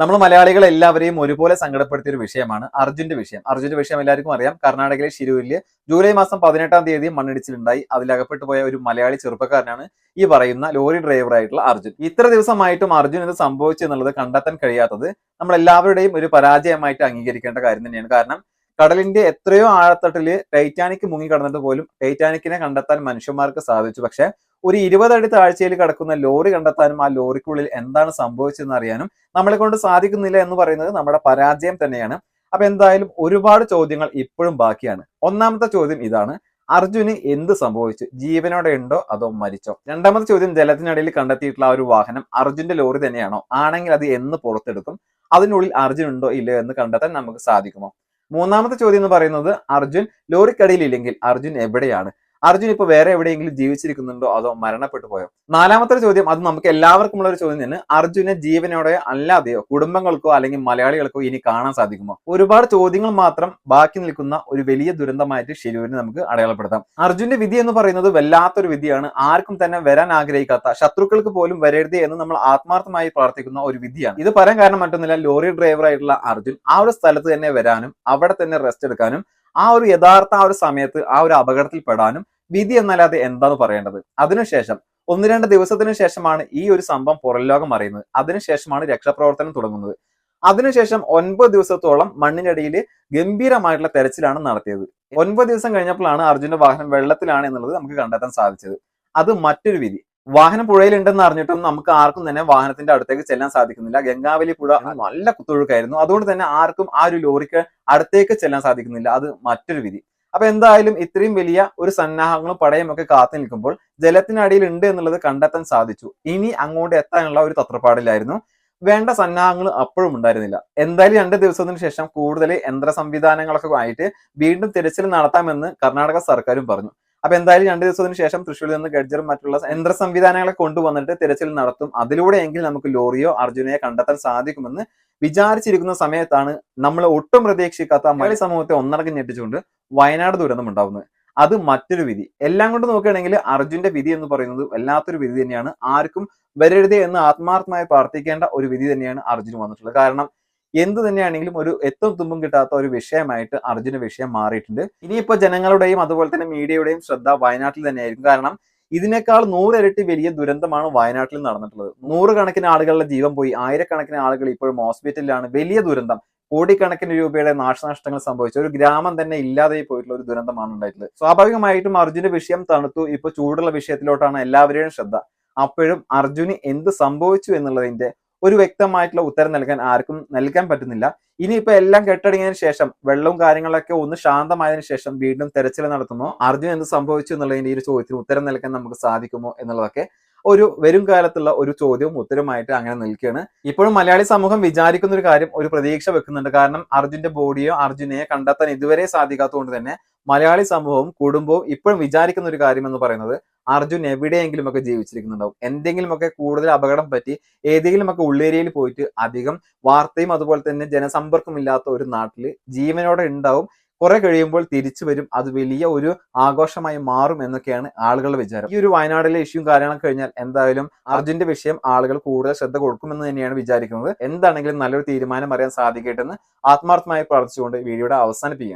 നമ്മൾ മലയാളികൾ എല്ലാവരെയും ഒരുപോലെ സങ്കടപ്പെടുത്തിയ ഒരു വിഷയമാണ് അർജുന്റെ വിഷയം. അർജുന്റെ വിഷയം എല്ലാവർക്കും അറിയാം. കർണാടകയിലെ ഷിരൂരിൽ ജൂലൈ മാസം പതിനെട്ടാം തീയതി മണ്ണിടിച്ചിലുണ്ടായി. അതിലകപ്പെട്ടു പോയ ഒരു മലയാളി ചെറുപ്പക്കാരനാണ് ഈ പറയുന്ന ലോറി ഡ്രൈവറായിട്ടുള്ള അർജുൻ. ഇത്ര ദിവസമായിട്ടും അർജുൻ ഇത് സംഭവിച്ചു എന്നുള്ളത് കണ്ടെത്താൻ കഴിയാത്തത് നമ്മൾ എല്ലാവരുടെയും ഒരു പരാജയമായിട്ട് അംഗീകരിക്കേണ്ട കാര്യം തന്നെയാണ്. കാരണം കടലിന്റെ എത്രയോ ആഴത്തട്ടിൽ ടൈറ്റാനിക് മുങ്ങി കടന്നിട്ട് പോലും ടൈറ്റാനിക്കിനെ കണ്ടെത്താൻ മനുഷ്യന്മാർക്ക് സാധിച്ചു. പക്ഷെ ഒരു ഇരുപതടി താഴ്ചയിൽ കിടക്കുന്ന ലോറി കണ്ടെത്താനും ആ ലോറിക്കുള്ളിൽ എന്താണ് സംഭവിച്ചതെന്ന് അറിയാനും നമ്മളെ കൊണ്ട് സാധിക്കുന്നില്ല എന്ന് പറയുന്നത് നമ്മുടെ പരാജയം തന്നെയാണ്. അപ്പൊ എന്തായാലും ഒരുപാട് ചോദ്യങ്ങൾ ഇപ്പോഴും ബാക്കിയാണ്. ഒന്നാമത്തെ ചോദ്യം ഇതാണ്. അർജുന് എന്ത് സംഭവിച്ചു? ജീവനോടെ ഉണ്ടോ അതോ മരിച്ചോ? രണ്ടാമത്തെ ചോദ്യം ജലത്തിനടിയിൽ കണ്ടെത്തിയിട്ടുള്ള ആ ഒരു വാഹനം അർജുന്റെ ലോറി തന്നെയാണോ? ആണെങ്കിൽ അത് എന്ന് പുറത്തെടുക്കും? അതിനുള്ളിൽ അർജുൻ ഉണ്ടോ ഇല്ലയോ എന്ന് കണ്ടെത്താൻ നമുക്ക് സാധിക്കുമോ? മൂന്നാമത്തെ ചോദ്യം എന്ന് പറയുന്നത് അർജുൻ ലോറിക്കടിയിലില്ലെങ്കിൽ അർജുൻ എവിടെയാണ്? അർജുൻ ഇപ്പൊ വേറെ എവിടെയെങ്കിലും ജീവിച്ചിരിക്കുന്നുണ്ടോ അതോ മരണപ്പെട്ടു പോയോ? നാലാമത്തെ ചോദ്യം അത് നമുക്ക് എല്ലാവർക്കും ഉള്ള ഒരു ചോദ്യം തന്നെ. അർജുനെ ജീവനോടെ അല്ലാതെയോ കുടുംബങ്ങൾക്കോ അല്ലെങ്കിൽ മലയാളികൾക്കോ ഇനി കാണാൻ സാധിക്കുമോ? ഒരുപാട് ചോദ്യങ്ങൾ മാത്രം ബാക്കി നിൽക്കുന്ന ഒരു വലിയ ദുരന്തമായിട്ട് ഷിരൂരിനെ നമുക്ക് അടയാളപ്പെടുത്താം. അർജുന്റെ വിധി എന്ന് പറയുന്നത് വല്ലാത്തൊരു വിധിയാണ്. ആർക്കും തന്നെ വരാൻ ആഗ്രഹിക്കാത്ത ശത്രുക്കൾക്ക് പോലും വരരുത് എന്ന് നമ്മൾ ആത്മാർത്ഥമായി പ്രാർത്ഥിക്കുന്ന ഒരു വിധിയാണ്. ഇത് പറയാൻ കാരണം മറ്റൊന്നുമില്ല. ലോറി ഡ്രൈവർ ആയിട്ടുള്ള അർജുൻ ആ ഒരു സ്ഥലത്ത് തന്നെ വരാനും അവിടെ തന്നെ റെസ്റ്റ് എടുക്കാനും ആ ഒരു യഥാർത്ഥ ആ ഒരു സമയത്ത് ആ ഒരു അപകടത്തിൽ പെടാനും വിധി എന്നല്ലാതെ എന്താണ് പറയേണ്ടത്? അതിനുശേഷം ഒന്ന് രണ്ട് ദിവസത്തിന് ശേഷമാണ് ഈ ഒരു സംഭവം പുറം ലോകം അറിയുന്നത്. അതിനുശേഷമാണ് രക്ഷാപ്രവർത്തനം തുടങ്ങുന്നത്. അതിനുശേഷം ഒൻപത് ദിവസത്തോളം മണ്ണിനടിയിൽ ഗംഭീരമായിട്ടുള്ള തെരച്ചിലാണ് നടത്തിയത്. ഒൻപത് ദിവസം കഴിഞ്ഞപ്പോഴാണ് അർജുന്റെ വാഹനം വെള്ളത്തിലാണ് എന്നുള്ളത് നമുക്ക് കണ്ടെത്താൻ സാധിച്ചത്. അത് മറ്റൊരു വിധി. വാഹനം പുഴയിലുണ്ടെന്ന് അറിഞ്ഞിട്ടും നമുക്ക് ആർക്കും തന്നെ വാഹനത്തിന്റെ അടുത്തേക്ക് ചെല്ലാൻ സാധിക്കുന്നില്ല. ഗംഗാവലി പുഴ നല്ല കുത്തൊഴുക്കായിരുന്നു. അതുകൊണ്ട് തന്നെ ആർക്കും ആ ഒരു ലോറിക്ക് അടുത്തേക്ക് ചെല്ലാൻ സാധിക്കുന്നില്ല. അത് മറ്റൊരു വിധി. അപ്പൊ എന്തായാലും ഇത്രയും വലിയ ഒരു സന്നാഹങ്ങളും പടയും ഒക്കെ കാത്തു നിൽക്കുമ്പോൾ ജലത്തിനടിയിൽ ഉണ്ട് എന്നുള്ളത് കണ്ടെത്താൻ സാധിച്ചു. ഇനി അങ്ങോട്ട് എത്താനുള്ള ഒരു തത്രപ്പാടിലായിരുന്നു. വേണ്ട സന്നാഹങ്ങൾ അപ്പോഴും ഉണ്ടായിരുന്നില്ല. എന്തായാലും രണ്ട് ദിവസത്തിന് ശേഷം കൂടുതൽ യന്ത്ര സംവിധാനങ്ങളൊക്കെ ആയിട്ട് വീണ്ടും തിരച്ചിൽ നടത്താമെന്ന് കർണാടക സർക്കാരും പറഞ്ഞു. അപ്പൊ എന്തായാലും രണ്ട് ദിവസത്തിന് ശേഷം തൃശ്ശൂരിൽ നിന്ന് ഗഡ്ജറും മറ്റുള്ള യന്ത്ര സംവിധാനങ്ങളെ കൊണ്ടുവന്നിട്ട് തിരച്ചിൽ നടത്തും. അതിലൂടെയെങ്കിൽ നമുക്ക് ലോറിയോ അർജുനയെ കണ്ടെത്താൻ സാധിക്കുമെന്ന് വിചാരിച്ചിരിക്കുന്ന സമയത്താണ് നമ്മൾ ഒട്ടും പ്രതീക്ഷിക്കാത്ത മലയാളി സമൂഹത്തെ ഒന്നടങ്കം ഞെട്ടിച്ചുകൊണ്ട് വയനാട് ദുരന്തം ഉണ്ടാവുന്നത്. അത് മറ്റൊരു വിധി. എല്ലാം കൊണ്ട് നോക്കുകയാണെങ്കിൽ അർജുന്റെ വിധി എന്ന് പറയുന്നത് വല്ലാത്തൊരു വിധി തന്നെയാണ്. ആർക്കും വരരുതേ എന്ന് ആത്മാർത്ഥമായി പ്രാർത്ഥിക്കേണ്ട ഒരു വിധി തന്നെയാണ് അർജുന് വന്നിട്ടുള്ളത്. കാരണം എന്ത് തന്നെയാണെങ്കിലും ഒരു എത്തും തുമ്പും കിട്ടാത്ത ഒരു വിഷയമായിട്ട് അർജുന വിഷയം മാറിയിട്ടുണ്ട്. ഇനിയിപ്പോ ജനങ്ങളുടെയും അതുപോലെ തന്നെ മീഡിയയുടെയും ശ്രദ്ധ വയനാട്ടിൽ തന്നെയായിരിക്കും. കാരണം ഇതിനേക്കാൾ നൂറിരട്ടി വലിയ ദുരന്തമാണ് വയനാട്ടിൽ നടന്നിട്ടുള്ളത്. നൂറുകണക്കിന് ആളുകളുടെ ജീവൻ പോയി. ആയിരക്കണക്കിന് ആളുകൾ ഇപ്പോഴും ഹോസ്പിറ്റലിലാണ്. വലിയ ദുരന്തം. കോടിക്കണക്കിന് രൂപയുടെ നാശനഷ്ടങ്ങൾ സംഭവിച്ച ഒരു ഗ്രാമം തന്നെ ഇല്ലാതെ പോയിട്ടുള്ള ഒരു ദുരന്തമാണ് ഉണ്ടായിട്ടുള്ളത്. സ്വാഭാവികമായിട്ടും അർജുന്റെ വിഷയം തണുത്തു. ഇപ്പൊ ചൂടുള്ള വിഷയത്തിലോട്ടാണ് എല്ലാവരുടെയും ശ്രദ്ധ. അപ്പോഴും അർജുന് എന്ത് സംഭവിച്ചു എന്നുള്ളതിന്റെ ഒരു വ്യക്തമായിട്ടുള്ള ഉത്തരം നൽകാൻ ആർക്കും നൽകാൻ പറ്റുന്നില്ല. ഇനിയിപ്പോ എല്ലാം കെട്ടടങ്ങിയതിനു ശേഷം വെള്ളവും കാര്യങ്ങളൊക്കെ ഒന്ന് ശാന്തമായതിനു ശേഷം വീണ്ടും തെരച്ചിൽ നടത്തുമോ അർജുൻ എന്ത് സംഭവിച്ചു എന്നുള്ളതിന്റെ ഈ ഒരു ചോദ്യത്തിന് ഉത്തരം നൽകാൻ നമുക്ക് സാധിക്കുമോ എന്നുള്ളതൊക്കെ ഒരു വരും കാലത്തുള്ള ഒരു ചോദ്യവും ഉത്തരമായിട്ട് അങ്ങനെ നിൽക്കുകയാണ്. ഇപ്പോഴും മലയാളി സമൂഹം വിചാരിക്കുന്ന ഒരു കാര്യം ഒരു പ്രതീക്ഷ വെക്കുന്നുണ്ട്. കാരണം അർജുന്റെ ബോഡിയോ അർജുനെയോ കണ്ടെത്താൻ ഇതുവരെ സാധിക്കാത്തതുകൊണ്ട് തന്നെ മലയാളി സമൂഹവും കുടുംബവും ഇപ്പോഴും വിചാരിക്കുന്ന ഒരു കാര്യം എന്ന് പറയുന്നത് അർജുൻ എവിടെയെങ്കിലുമൊക്കെ ജീവിച്ചിരിക്കുന്നുണ്ടാവും. എന്തെങ്കിലുമൊക്കെ കൂടുതൽ അപകടം പറ്റി ഏതെങ്കിലുമൊക്കെ ഉള്ളേരിയയിൽ പോയിട്ട് അധികം വാർത്തയും അതുപോലെ തന്നെ ജനസമ്പർക്കം ഇല്ലാത്ത ഒരു നാട്ടിൽ ജീവനോടെ ഉണ്ടാവും. കുറെ കഴിയുമ്പോൾ തിരിച്ചു വരും. അത് വലിയ ഒരു ആഘോഷമായി മാറും എന്നൊക്കെയാണ് ആളുകളുടെ വിചാരം. ഈ ഒരു വയനാടിലെ ഇഷ്യൂ കാര്യങ്ങളൊക്കെ കഴിഞ്ഞാൽ എന്തായാലും അർജുന്റെ വിഷയം ആളുകൾ കൂടുതൽ ശ്രദ്ധ കൊടുക്കുമെന്ന് തന്നെയാണ് വിചാരിക്കുന്നത്. എന്താണെങ്കിലും നല്ലൊരു തീരുമാനം അറിയാൻ സാധിക്കട്ടെ എന്ന് ആത്മാർത്ഥമായി പ്രാർത്ഥിച്ചുകൊണ്ട് വീഡിയോയുടെ അവസാനിപ്പിക്കുകയാണ്